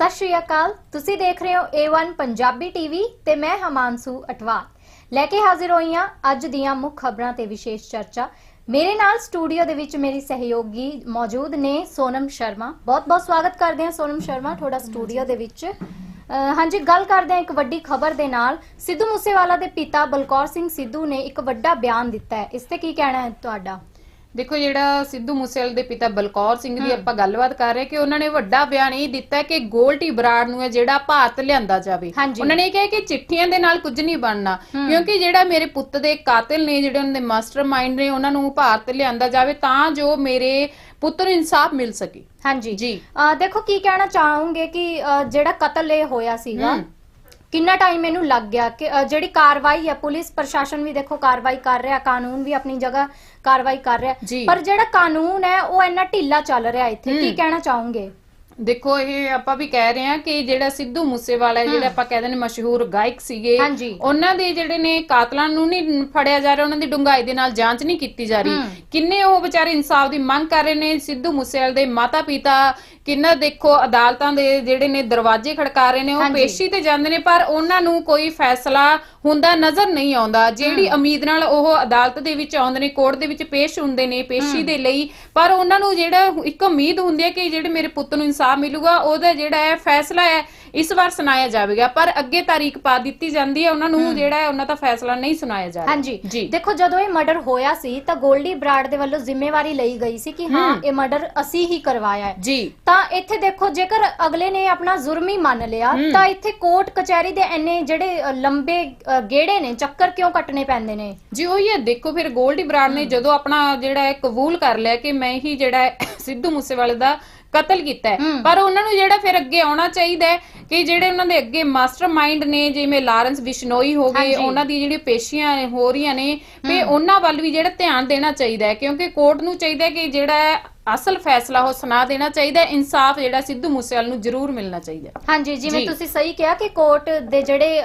ਸਤਿ ਸ਼੍ਰੀ ਅਕਾਲ। ਤੁਸੀਂ ਦੇਖ ਰਹੇ ਹੋ A1 ਪੰਜਾਬੀ ਟੀਵੀ ਤੇ ਮੈਂ ਹਮਾਂਸੂ ਅਟਵਾਲ। ਲੈ ਕੇ ਹਾਜ਼ਰ ਹੋਈ ਹਾਂ ਅੱਜ ਦੀਆਂ ਮੁੱਖ ਖਬਰਾਂ ਤੇ ਵਿਸ਼ੇਸ਼ ਚਰਚਾ। ਮੇਰੇ ਨਾਲ ਸਟੂਡੀਓ ਦੇ ਵਿੱਚ ਮੇਰੀ ਸਹਿਯੋਗੀ ਮੌਜੂਦ ਨੇ ਸੋਨਮ ਸ਼ਰਮਾ। ਬਹੁਤ-ਬਹੁਤ ਸਵਾਗਤ ਕਰਦੇ ਹਾਂ ਸੋਨਮ ਸ਼ਰਮਾ ਤੁਹਾਡਾ ਸਟੂਡੀਓ ਦੇ ਵਿੱਚ। ਹਾਂਜੀ ਗੱਲ ਕਰਦੇ ਹਾਂ ਇੱਕ ਵੱਡੀ ਖਬਰ ਦੇ ਨਾਲ। ਸਿੱਧੂ ਮੂਸੇਵਾਲਾ ਦੇ ਪਿਤਾ ਬਲਕੌਰ ਸਿੰਘ ਸਿੱਧੂ ਨੇ ਇੱਕ ਵੱਡਾ ਬਿਆਨ ਦਿੱਤਾ ਹੈ। ਇਸ ਤੇ ਕੀ ਕਹਿਣਾ ਹੈ ਤੁਹਾਡਾ? ਦੇਖੋ ਜਿਹੜਾ ਸਿੱਧੂ ਮੂਸੇਵਾਲੇ ਦੇ ਪਿਤਾ ਬਲਕੌਰ ਸਿੰਘ ਦੀ ਆਪਾਂ ਗੱਲਬਾਤ ਕਰ ਰਹੇ ਕਿ ਉਹਨਾਂ ਨੇ ਵੱਡਾ ਬਿਆਨ ਇਹ ਦਿੱਤਾ ਕਿ ਗੋਲਡੀ ਬਰਾੜ ਨੂੰ ਹੈ ਜਿਹੜਾ ਭਾਰਤ ਲਿਆਂਦਾ ਜਾਵੇ। ਉਹਨਾਂ ਨੇ ਕਿਹਾ ਕਿ ਚਿੱਠੀਆਂ ਦੇ ਨਾਲ ਕੁਝ ਨਹੀਂ ਬਣਨਾ ਕਿਉਂਕਿ ਜਿਹੜਾ ਮੇਰੇ ਪੁੱਤ ਦੇ ਕਾਤਿਲ ਨੇ ਜਿਹੜੇ ਉਹਨਾਂ ਦੇ ਮਾਸਟਰਮਾਈਂਡ ਨੇ ਉਹਨਾਂ ਨੂੰ ਭਾਰਤ ਲਿਆਂਦਾ ਜਾਵੇ ਤਾਂ ਜੋ ਮੇਰੇ ਪੁੱਤ ਨੂੰ ਇਨਸਾਫ ਮਿਲ ਸਕੇ। ਹਾਂਜੀ। ਜੀ। ਦੇਖੋ ਕੀ ਕਹਿਣਾ ਚਾਹੋਗੇ ਕਿ ਜਿਹੜਾ ਕਤਲ ਇਹ ਹੋਇਆ ਸੀਗਾ। ਕਿੰਨਾ ਟਾਈਮ ਇਹਨੂੰ ਲੱਗ ਗਿਆ? ਕਿ ਜਿਹੜੀ ਕਾਰਵਾਈ ਹੈ ਪੁਲਿਸ ਪ੍ਰਸ਼ਾਸਨ ਵੀ ਦੇਖੋ ਕਾਰਵਾਈ ਕਰ ਰਿਹਾ ਕਾਨੂੰਨ ਵੀ ਆਪਣੀ ਜਗ੍ਹਾ ਕਾਰਵਾਈ ਕਰ ਰਿਹਾ। ਪਰ ਜਿਹੜਾ ਕਾਨੂੰਨ ਹੈ ਉਹ ਇੰਨਾ ਢਿੱਲਾ ਚੱਲ ਰਿਹਾ ਇੱਥੇ ਕੀ। ਕਹਿਣਾ ਚਾਹੋਗੇ ਦੇਖੋ ਇਹ ਆਪਾਂ ਵੀ ਕਹਿ ਰਹੇ ਹਾਂ ਕਿ ਜਿਹੜਾ ਸਿੱਧੂ ਮੂਸੇਵਾਲਾ ਜਿਹੜਾ ਆਪਾਂ ਕਹਿੰਦੇ ਨੇ ਮਸ਼ਹੂਰ ਗਾਇਕ ਸੀਗੇ ਹਾਂਜੀ। ਉਹਨਾਂ ਦੇ ਜਿਹੜੇ ਨੇ ਕਾਤਲਾਂ ਨੂੰ ਨਹੀਂ ਫੜਿਆ ਜਾ ਰਿਹਾ ਉਹਨਾਂ ਦੀ ਡੂੰਘਾਈ ਦੇ ਨਾਲ ਜਾਂਚ ਨਹੀਂ ਕੀਤੀ ਜਾ ਰਹੀ ਹਮ। ਕਿੰਨੇ ਉਹ ਵਿਚਾਰੇ ਇਨਸਾਫ ਦੀ ਮੰਗ ਕਰ ਰਹੇ ਨੇ ਸਿੱਧੂ ਮੂਸੇਵਾਲੇ ਦੇ ਮਾਤਾ ਪਿਤਾ ਕਿੰਨਾ ਦੇਖੋ ਅਦਾਲਤਾਂ ਦੇ ਜਿਹੜੇ ਨੇ ਦਰਵਾਜ਼ੇ ਖੜਕਾ ਰਹੇ ਨੇ ਉਹ ਹਾਂਜੀ। ਪੇਸ਼ੀ ਤੇ ਜਾਂਦੇ ਨੇ ਪਰ ਉਹਨਾਂ ਨੂੰ ਕੋਈ ਫੈਸਲਾ ਹੁੰਦਾ ਨਜ਼ਰ ਨਹੀਂ ਆਉਂਦਾ ਜਿਹੜੀ ਉਮੀਦ ਨਾਲ ਉਹ ਅਦਾਲਤ ਦੇ ਵਿੱਚ ਆਉਂਦੇ ਨੇ ਕੋਰਟ ਦੇ ਵਿੱਚ ਪੇਸ਼ ਹੁੰਦੇ ਨੇ ਪੇਸ਼ੀ ਦੇ ਲਈ ਪਰ ਉਹਨਾਂ ਨੂੰ ਜਿਹੜਾ ਇੱਕ ਉਮੀਦ ਹੁੰਦੀ ਹੈ ਕਿ ਜਿਹੜੇ ਮੇਰੇ ਪੁੱਤ ਨੂੰ ਇਨਸਾਫ ਮਿਲੂਗਾ ਉਹਦਾ ਜਿਹੜਾ ਹੈ ਫੈਸਲਾ ਹੈ ਇਸ ਵਾਰ ਸੁਣਾਇਆ ਜਾਵੇਗਾ। ਪਰ ਅੱਗੇ ਤਾਰੀਖ ਪਾ ਦਿੱਤੀ ਜਾਂਦੀ ਹੈ ਉਹਨਾਂ ਨੂੰ ਜਿਹੜਾ ਹੈ ਉਹਨਾਂ ਦਾ ਫੈਸਲਾ ਨਹੀਂ ਸੁਣਾਇਆ ਜਾ ਰਿਹਾ। ਹਾਂਜੀ। ਦੇਖੋ ਜਦੋਂ ਇਹ ਮਰਡਰ ਹੋਇਆ ਸੀ ਤਾਂ ਗੋਲਡੀ ਬਰਾੜ ਦੇ ਵੱਲੋਂ ਜ਼ਿੰਮੇਵਾਰੀ ਲਈ ਗਈ ਸੀ ਕਿ ਹਾਂ। ਇਹ ਮਰਡਰ ਅਸੀਂ ਹੀ ਕਰਵਾਇਆ ਹੈ। ਜੀ। ਤਾਂ ਇੱਥੇ ਦੇਖੋ ਜੇਕਰ ਅਗਲੇ ਨੇ ਆਪਣਾ ਜ਼ੁਰਮ ਹੀ ਮੰਨ ਲਿਆ। ਤਾਂ ਇੱਥੇ ਕੋਰਟ ਕਚਹਿਰੀ ਦੇ ਇੰਨੇ ਜਿਹੜੇ ਲੰਬੇ ਗੇੜੇ ਨੇ ਚੱਕਰ ਕਿਉਂ ਕੱਟਣੇ ਪੈਂਦੇ ਨੇ? ਜੀ ਉਹ ਇਹ ਦੇਖੋ ਫਿਰ ਗੋਲਡੀ ਬਰਾੜ ਨੇ ਜਦੋਂ ਆਪਣਾ ਜਿਹੜਾ ਹੈ ਕਬੂਲ ਕਰ ਲਿਆ ਕਿ ਮੈਂ ਹੀ ਜਿਹੜਾ ਸਿੱਧੂ ਮੂਸੇਵਾਲੇ ਦਾ ਕਤਲ ਕੀਤਾ ਹੈ। ਪਰ ਉਹਨਾਂ ਨੂੰ ਜਿਹੜਾ ਫਿਰ ਅੱਗੇ ਆਉਣਾ ਚਾਹੀਦਾ ਹੈ ਕਿ ਜਿਹੜੇ ਉਹਨਾਂ ਦੇ ਅੱਗੇ ਮਾਸਟਰਮਾਈਂਡ ਨੇ ਜਿਵੇਂ ਲਾਰੈਂਸ ਬਿਸ਼ਨੋਈ ਹੋ ਗਏ ਹਾਂਜੀ। ਉਹਨਾਂ ਦੀ ਜਿਹੜੀ ਪੇਸ਼ੀਆਂ ਹੋ ਰਹੀਆਂ ਨੇ ਤੇ ਉਹਨਾਂ ਵੱਲ ਵੀ ਜਿਹੜਾ ਧਿਆਨ ਦੇਣਾ ਚਾਹੀਦਾ ਹੈ ਕਿਉਂਕਿ ਕੋਰਟ ਨੂੰ ਚਾਹੀਦਾ ਹੈ ਕਿ ਜਿਹੜਾ ਅਸਲ ਫੈਸਲਾ ਉਹ ਸੁਣਾ ਦੇਣਾ ਚਾਹੀਦਾ ਹੈ ਇਨਸਾਫ ਜਿਹੜਾ ਸਿੱਧੂ ਮੂਸੇਵਾਲੇ ਨੂੰ ਜ਼ਰੂਰ ਮਿਲਣਾ ਚਾਹੀਦਾ ਹੈ ਹਾਂਜੀ ਜਿਵੇਂ ਜੀ। ਤੁਸੀਂ ਸਹੀ ਕਿਹਾ ਕਿ ਕੋਰਟ ਦੇ ਜਿਹੜੇ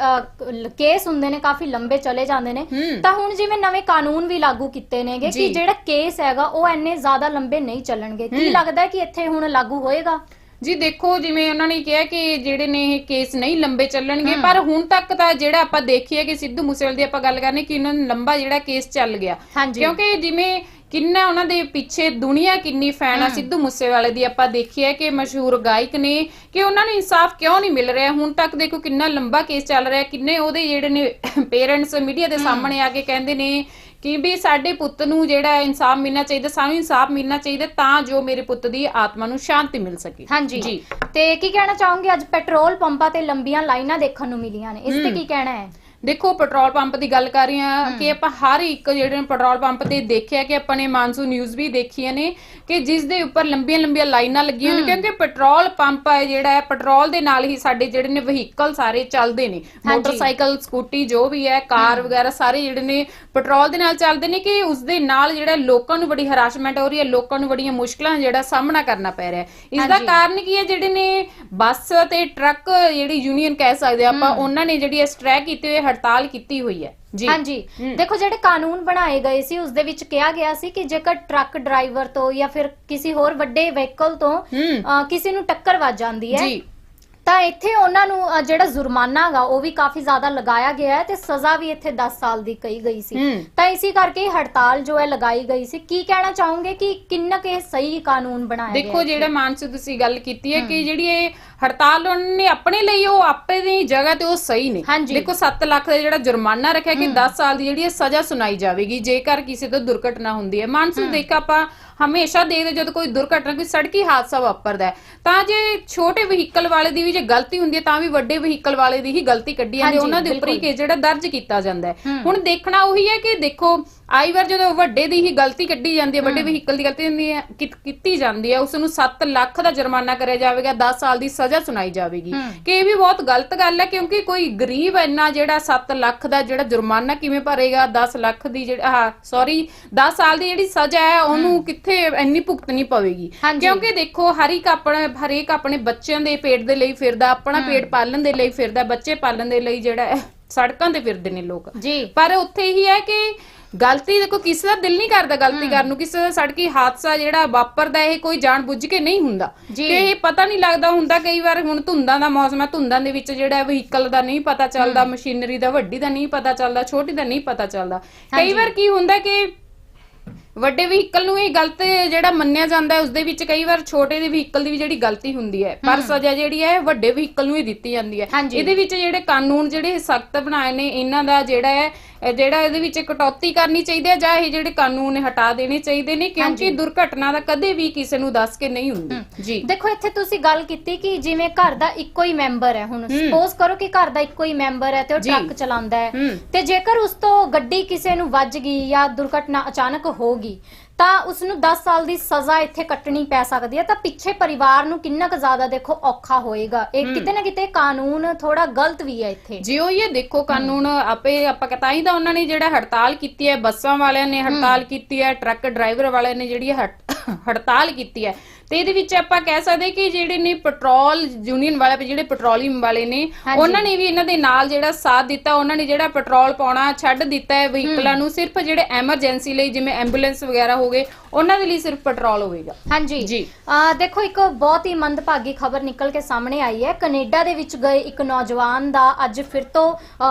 ਕੇਸ ਹੁੰਦੇ ਨੇ ਕਾਫੀ ਲੰਬੇ ਚਲੇ ਜਾਂਦੇ ਨੇ ਹਮ। ਤਾਂ ਹੁਣ ਜਿਵੇਂ ਨਵੇਂ ਕਾਨੂੰਨ ਵੀ ਲਾਗੂ ਕੀਤੇ ਨੇਗੇ ਕਿ ਜੀ। ਜਿਹੜਾ ਕੇਸ ਹੈਗਾ ਉਹ ਇੰਨੇ ਜ਼ਿਆਦਾ ਲੰਬੇ ਨਹੀਂ ਚੱਲਣਗੇ ਕੀ ਹਮ। ਲੱਗਦਾ ਹੈ ਕਿ ਇੱਥੇ ਹੁਣ ਲਾਗੂ ਹੋਏਗਾ ਜੀ ਦੇਖੋ ਜਿਵੇਂ ਉਹਨਾਂ ਨੇ ਕਿਹਾ ਕਿ ਜਿਹੜੇ ਨੇ ਇਹ ਕੇਸ ਨਹੀਂ ਲੰਬੇ ਚੱਲਣਗੇ ਪਰ ਹੁਣ ਤੱਕ ਤਾਂ ਜਿਹੜਾ ਆਪਾਂ ਦੇਖੀਏ ਕਿ ਸਿੱਧੂ ਮੂਸੇਵਾਲੇ ਦੀ ਆਪਾਂ ਗੱਲ ਕਰਨੀ ਕਿ ਉਹਨਾਂ ਨੂੰ ਲੰਬਾ ਜਿਹੜਾ ਕੇਸ ਚੱਲ ਗਿਆ। ਹਾਂਜੀ। ਕਿਉਂਕਿ ਜਿਵੇਂ ਕਿੰਨਾ ਉਹਨਾਂ ਦੇ ਪਿੱਛੇ ਦੁਨੀਆ ਕਿੰਨੀ ਫੈਨ ਆ ਸਿੱਧੂ ਮੂਸੇਵਾਲੇ ਦੀ ਆਪਾਂ ਦੇਖੀਏ ਕਿ ਮਸ਼ਹੂਰ ਗਾਇਕ ਨੇ ਕਿ ਉਹਨਾਂ ਨੂੰ ਇਨਸਾਫ ਕਿਉਂ ਨਹੀਂ ਮਿਲ ਰਿਹਾ? ਹੁਣ ਤੱਕ ਦੇਖੋ ਕਿੰਨਾ ਲੰਬਾ ਕੇਸ ਚੱਲ ਰਿਹਾ ਕਿੰਨੇ ਉਹਦੇ ਜਿਹੜੇ ਨੇ ਪੇਰੈਂਟਸ ਮੀਡੀਆ ਦੇ ਸਾਹਮਣੇ ਆ ਕੇ ਕਹਿੰਦੇ ਨੇ ਕਿ ਵੀ ਸਾਡੇ ਪੁੱਤ ਨੂੰ ਜਿਹੜਾ ਇਨਸਾਫ ਮਿਲਣਾ ਚਾਹੀਦਾ ਸਾਨੂੰ ਇਨਸਾਫ ਮਿਲਣਾ ਚਾਹੀਦਾ ਤਾਂ ਜੋ ਮੇਰੇ ਪੁੱਤ ਦੀ ਆਤਮਾ ਨੂੰ ਸ਼ਾਂਤੀ ਮਿਲ ਸਕੇ। ਹਾਂਜੀ। ਜੀ। ਤੇ ਕੀ ਕਹਿਣਾ ਚਾਹੋਗੇ? ਅੱਜ ਪੈਟਰੋਲ ਪੰਪਾਂ ਤੇ ਲੰਬੀਆਂ ਲਾਈਨਾਂ ਦੇਖਣ ਨੂੰ ਮਿਲੀਆਂ ਨੇ। ਇਸ ਤੇ ਕੀ ਕਹਿਣਾ ਹੈ? ਦੇਖੋ ਪੈਟਰੋਲ ਪੰਪ ਦੀ ਗੱਲ ਕਰ ਰਹੇ ਹਾਂ ਕਿ ਆਪਾਂ ਹਰ ਇੱਕ ਜਿਹੜੇ ਪੈਟਰੋਲ ਪੰਪ ਤੇ ਦੇਖਿਆ ਕਿ ਆਪਾਂ ਨੇ ਮਾਨਸੂ ਨਿਊਜ਼ ਵੀ ਦੇਖੀਆਂ ਨੇ ਕਿ ਜਿਸ ਦੇ ਉੱਪਰ ਲੰਬੀਆਂ ਲੰਬੀਆਂ ਲਾਈਨਾਂ ਲੱਗੀਆਂ ਨੇ ਕਿਉਂਕਿ ਪੈਟਰੋਲ ਪੰਪ ਹੈ ਜਿਹੜਾ ਹੈ ਪੈਟਰੋਲ ਦੇ ਨਾਲ ਹੀ ਸਾਡੇ ਜਿਹੜੇ ਨੇ ਵਹੀਕਲ ਸਾਰੇ ਚੱਲਦੇ ਨੇ। ਮੋਟਰਸਾਈਕਲ ਸਕੂਟੀ ਜੋ ਵੀ ਹੈ ਕਾਰ ਵਗੈਰਾ ਸਾਰੇ ਜਿਹੜੇ ਨੇ ਪੈਟਰੋਲ ਦੇ ਨਾਲ ਚੱਲਦੇ ਨੇ ਕਿ ਉਸ ਦੇ ਨਾਲ ਜਿਹੜਾ ਲੋਕਾਂ ਨੂੰ ਬੜੀ ਹਰਾਸਮੈਂਟ ਹੋ ਰਹੀ ਹੈ ਲੋਕਾਂ ਨੂੰ ਬੜੀਆਂ ਮੁਸ਼ਕਲਾਂ ਜਿਹੜਾ ਸਾਹਮਣਾ ਕਰਨਾ ਪੈ ਰਿਹਾ ਹੈ। ਇਸ ਦਾ। ਕਾਰਨ ਕੀ ਹੈ ਜਿਹੜੇ ਨੇ ਬੱਸ ਤੇ ਟਰੱਕ ਜਿਹੜੀ ਯੂਨੀਅਨ ਕਹਿ ਸਕਦੇ ਆਪਾਂ ਉਹਨਾਂ ਨੇ ਜਿਹੜੀ ਸਟ੍ਰਾਈਕ ਕੀਤੀ ਹੋਈ ਹੈ, ਹੜਤਾਲ ਕੀਤੀ ਹੋਈ ਹੈ। ਜੀ। ਹਾਂਜੀ। ਦੇਖੋ ਜਿਹੜੇ ਕਾਨੂੰਨ ਬਣਾਏ ਗਏ ਸੀ ਉਸ ਦੇ ਵਿੱਚ ਕਿਹਾ ਗਿਆ ਸੀ ਕਿ ਜੇਕਰ ਟਰੱਕ ਡਰਾਈਵਰ ਤੋਂ ਜਾਂ ਫਿਰ ਕਿਸੇ ਹੋਰ ਵੱਡੇ ਵਹੀਕਲ ਤੋਂ ਹੂੰ। ਅ, ਕਿਸੇ ਨੂੰ ਟੱਕਰ ਵੱਜ ਜਾਂਦੀ ਹੈ ਜੀ। ਤਾਂ ਇੱਥੇ ਉਹਨਾਂ ਨੂੰ ਅ, ਜਿਹੜਾ ਜੁਰਮਾਨਾ ਹੈਗਾ ਉਹ ਵੀ ਕਾਫੀ ਜ਼ਿਆਦਾ ਲਗਾਇਆ ਗਿਆ ਹੈ ਤੇ ਸਜ਼ਾ ਵੀ ਇੱਥੇ 10 ਸਾਲ ਦੀ ਕਹੀ ਗਈ ਸੀ। ਤਾਂ ਇਸੇ ਕਰਕੇ ਹੜਤਾਲ ਜੋ ਹੈ ਲਗਾਈ ਗਈ ਸੀ। ਕੀ ਕਹਿਣਾ ਚਾਹੋਗੇ ਕਿ ਕਿੰਨਾ ਕੇ ਸਹੀ ਕਾਨੂੰਨ ਬਣਾਇਆ ਗਿਆ ਦੇਖੋ ਹੈ? ਜਿਹੜਾ ਮਾਨਸੂ ਤੁਸੀਂ ਗੱਲ ਕੀਤੀ ਹੈ ਕਿ ਜਿਹੜੀ ਇਹ ਹੜਤਾਲ ਉਹਨਾਂ ਨੇ ਆਪਣੇ ਲਈ ਉਹ ਆਪੇ ਦੀ ਜਗ੍ਹਾ ਤੇ ਉਹ ਸਹੀ ਨੇ। ਹਾਂਜੀ। ਦੇਖੋ 7 ਲੱਖ ਦਾ ਜਿਹੜਾ ਜੁਰਮਾਨਾ ਰੱਖਿਆ ਕਿ 10 ਸਾਲ ਦੀ ਜਿਹੜੀ ਇਹ ਸਜ਼ਾ ਸੁਣਾਈ ਜਾਵੇਗੀ ਜੇਕਰ ਕਿਸੇ ਤੋਂ ਦੁਰਘਟਨਾ ਹੁੰਦੀ ਹੈ। ਮਾਨਸੂ ਦੇਖ ਆਪਾਂ ਹਮੇਸ਼ਾ ਦੇਖਦੇ ਜਦੋਂ ਕੋਈ ਦੁਰਘਟਨਾ ਕੋਈ ਸੜਕੀ ਹਾਦਸਾ ਵਾਪਰਦਾ ਹੈ, ਤਾਂ ਜੇ ਛੋਟੇ ਵਹੀਕਲ ਵਾਲੇ ਦੀ ਵੀ ਜੇ ਗਲਤੀ ਹੁੰਦੀ ਹੈ ਤਾਂ ਵੀ ਵੱਡੇ ਵਹੀਕਲ ਵਾਲੇ ਦੀ ਹੀ ਗਲਤੀ ਕੱਢੀ ਜਾਂਦੀ ਹੈ ਉਹਨਾਂ ਦੇ ਉੱਪਰ ਹੀ। ਕੇਸ ਜਿਹੜਾ ਦਰਜ ਕੀਤਾ ਜਾਂਦਾ ਹੂੰ। ਹੁਣ ਦੇਖਣਾ ਉਹੀ ਹੈ ਕਿ ਦੇਖੋ ਆਈ ਵਾਰ ਜਦੋਂ ਵੱਡੇ ਦੀ ਹੀ ਗਲਤੀ ਕੱਢੀ ਜਾਂਦੀ ਹੈ ਵੱਡੇ ਵਹੀਕਲ ਦੀ ਗਲਤੀ ਹੁੰਦੀ ਹੈ ਕੀਤ- ਕੀਤੀ ਜਾਂਦੀ ਹੈ ਉਸ ਨੂੰ 7 ਲੱਖ ਦਾ ਜੁਰਮਾਨਾ ਕਰਿਆ ਜਾਵੇਗਾ 10 ਸਾਲ ਦੀ ਸਜ਼ਾ ਸੁਣਾਈ ਜਾਵੇਗੀ। ਕਿ ਇਹ ਵੀ ਬਹੁਤ ਗਲਤ ਗੱਲ ਹੈ ਕਿਉਂਕਿ ਕੋਈ ਗਰੀਬ ਇੰਨਾ ਜਿਹੜਾ 7 ਲੱਖ ਦਾ ਜਿਹੜਾ ਜੁਰਮਾਨਾ ਕਿਵੇਂ ਭਰੇਗਾ 10 ਲੱਖ ਦੀ ਜਿਹੜਾ ਆਹ ਸੌਰੀ 10 ਸਾਲ ਦੀ ਜਿਹੜੀ ਸਜ਼ਾ ਹੈ ਉਹਨੂੰ ਕਿੱਥੇ ਇੰਨੀ ਭੁਗਤਣੀ ਪਵੇਗੀ? ਹਾਂਜੀ। ਕਿਉਂਕਿ ਦੇਖੋ ਹਰ ਇੱਕ ਆਪਣੇ ਹਰੇਕ ਆਪਣੇ ਬੱਚਿਆਂ ਦੇ ਪੇਟ ਦੇ ਲਈ ਫਿਰਦਾ ਆਪਣਾ ਪੇਟ ਪਾਲਣ ਦੇ ਲਈ ਫਿਰਦਾ ਬੱਚੇ ਪਾਲਣ ਦੇ ਲਈ ਜਿਹੜਾ ਹੈ, ਸੜਕਾਂ ਤੇ ਫਿਰਦੇ ਨੇ ਲੋਕ। ਜੀ। ਪਰ ਉੱਥੇ ਹੀ ਹੈ ਕਿ ਗਲਤੀ ਦੇਖੋ ਕਿਸੇ ਦਾ ਦਿਲ ਨਹੀਂ ਕਰਦਾ ਗਲਤੀ ਕਰਨ ਨੂੰ। ਕਿਸੇ ਦਾ ਸੜਕੀ ਹਾਦਸਾ ਜਿਹੜਾ ਵਾਪਰਦਾ ਇਹ ਕੋਈ ਜਾਣ ਬੁੱਝ ਕੇ ਨਹੀਂ ਹੁੰਦਾ। ਜੀ। ਕਿ ਇਹ ਪਤਾ ਨਹੀਂ ਲੱਗਦਾ ਹੁੰਦਾ ਕਈ ਵਾਰ ਹੁਣ ਧੁੰਦਾਂ ਦਾ ਮੌਸਮ ਹੈ ਧੁੰਦਾਂ ਦੇ ਵਿੱਚ ਜਿਹੜਾ ਵਹੀਕਲ ਦਾ ਨਹੀਂ ਪਤਾ ਚੱਲਦਾ ਮਸ਼ੀਨਰੀ ਦਾ ਵੱਡੀ ਦਾ ਨਹੀਂ ਪਤਾ ਚੱਲਦਾ ਛੋਟੀ ਦਾ ਨਹੀਂ ਪਤਾ ਚੱਲਦਾ। ਕਈ ਵਾਰ ਕੀ ਹੁੰਦਾ ਕਿ ਵੱਡੇ ਵਹੀਕਲ ਨੂੰ ਇਹ ਗਲਤ ਜਿਹੜਾ ਮੰਨਿਆ ਜਾਂਦਾ ਹੈ ਉਸ ਦੇ ਵਿੱਚ ਕਈ ਵਾਰ ਛੋਟੇ ਦੇ ਵਹੀਕਲ ਦੀ ਵੀ ਜਿਹੜੀ ਗਲਤੀ ਹੁੰਦੀ ਹੈ ਪਰ ਸਜ਼ਾ ਜਿਹੜੀ ਹੈ ਵੱਡੇ ਵਹੀਕਲ ਨੂੰ ਹੀ ਦਿੱਤੀ ਜਾਂਦੀ ਹੈ ਹਾਂਜੀ। ਇਹਦੇ ਵਿੱਚ ਜਿਹੜੇ ਕਾਨੂੰਨ ਜਿਹੜੇ ਸਖਤ ਬਣਾਏ ਨੇ ਇਹਨਾਂ ਦਾ ਜਿਹੜਾ ਹੈ ਜਿਹੜਾ ਇਹਦੇ ਵਿੱਚ ਕਟੌਤੀ ਕਰਨੀ ਚਾਹੀਦੀ ਹੈ ਜਾਂ ਇਹ ਜਿਹੜੇ ਕਾਨੂੰਨ ਹਟਾ ਦੇਣੇ ਚਾਹੀਦੇ ਨੇ ਕਿਉਂਕਿ ਦੁਰਘਟਨਾ ਦਾ ਕਦੇ ਵੀ ਕਿਸੇ ਨੂੰ ਦੱਸ ਕੇ ਨਹੀਂ ਹੁੰਦੀ। ਜੀ। ਦੇਖੋ ਇੱਥੇ ਤੁਸੀਂ ਗੱਲ ਕੀਤੀ ਕਿ ਜਿਵੇਂ ਘਰ ਦਾ ਇੱਕੋ ਹੀ ਮੈਂਬਰ ਹੈ ਹੁਣ। ਸਪੋਜ਼ ਕਰੋ ਕਿ ਘਰ ਦਾ ਇੱਕੋ ਹੀ ਮੈਂਬਰ ਹੈ ਤੇ ਉਹ। ਟਰੱਕ ਚਲਾਉਂਦਾ ਹੂੰ। ਤੇ ਜੇਕਰ ਉਸ ਤੋਂ ਗੱਡੀ ਕਿਸੇ ਨੂੰ ਵੱਜ ਗਈ ਜਾਂ ਦੁਰਘਟਨਾ ਅਚਾਨਕ ਹੋ ਗਈ ਤਾਂ ਉਸ ਨੂੰ 10 ਸਾਲ ਦੀ ਸਜ਼ਾ ਇੱਥੇ ਕੱਟਣੀ ਪੈ ਸਕਦੀ ਹੈ। ਤਾਂ ਪਿੱਛੇ ਪਰਿਵਾਰ ਨੂੰ ਕਿੰਨਾ ਕੁ ਜ਼ਿਆਦਾ ਦੇਖੋ ਔਖਾ ਹੋਏਗਾ। ਇਹ ਕਿਤੇ ਨਾ ਕਿਤੇ ਕਾਨੂੰਨ ਥੋੜਾ ਗਲਤ ਵੀ ਹੈ ਇੱਥੇ। ਜੀ ਉਹ ਇਹ ਦੇਖੋ ਕਾਨੂੰਨ ਆਪੇ ਆਪਾਂ ਕਹਤਾ ਹੀ ਤਾਂ ਉਹਨਾਂ ਨੇ ਜਿਹੜਾ ਹੜਤਾਲ ਕੀਤੀ ਹੈ ਬੱਸਾਂ ਵਾਲਿਆਂ ਨੇ ਹੜਤਾਲ ਕੀਤੀ ਹੈ ਟਰੱਕ ਡਰਾਈਵਰ ਵਾਲਿਆਂ ਨੇ ਜਿਹੜੀ ਹੜ- ਹੜਤਾਲ ਕੀਤੀ ਹੈ। ਤੇ ਇਹਦੇ ਵਿੱਚ ਆਪਾਂ ਕਹਿ ਸਕਦੇ ਕਿ ਜਿਹੜੇ ਨੇ ਪੈਟਰੋਲ ਯੂਨੀਅਨ ਵਾਲੇ ਜਿਹੜੇ ਪੈਟਰੋਲੀਅਮ ਵਾਲੇ ਨੇ। ਉਹਨਾਂ ਨੇ ਵੀ ਇਹਨਾਂ ਦੇ ਨਾਲ ਜਿਹੜਾ ਸਾਥ ਦਿੱਤਾ ਉਹਨਾਂ ਨੇ ਜਿਹੜਾ ਪੈਟਰੋਲ ਪਾਉਣਾ ਛੱਡ ਦਿੱਤਾ ਹੈ ਵਹੀਕਲਾਂ ਨੂੰ ਸਿਰਫ ਜਿਹੜੇ ਐਮਰਜੈਂਸੀ ਲਈ ਜਿਵੇਂ ਐਂਬੂਲੈਂਸ ਵਗੈਰਾ ਹੋ ਗਏ ਉਹਨਾਂ ਦੇ ਲਈ ਸਿਰਫ ਪੈਟਰੋਲ ਹੋਵੇਗਾ ਹਾਂਜੀ ਜੀ। ਦੇਖੋ ਇੱਕ ਬਹੁਤ ਹੀ ਮੰਦਭਾਗੀ ਖਬਰ ਨਿਕਲ ਕੇ ਸਾਹਮਣੇ ਆਈ ਹੈ ਕੈਨੇਡਾ ਦੇ ਵਿੱਚ ਗਏ ਇੱਕ ਨੌਜਵਾਨ ਦਾ ਅੱਜ ਫਿਰ ਤੋਂ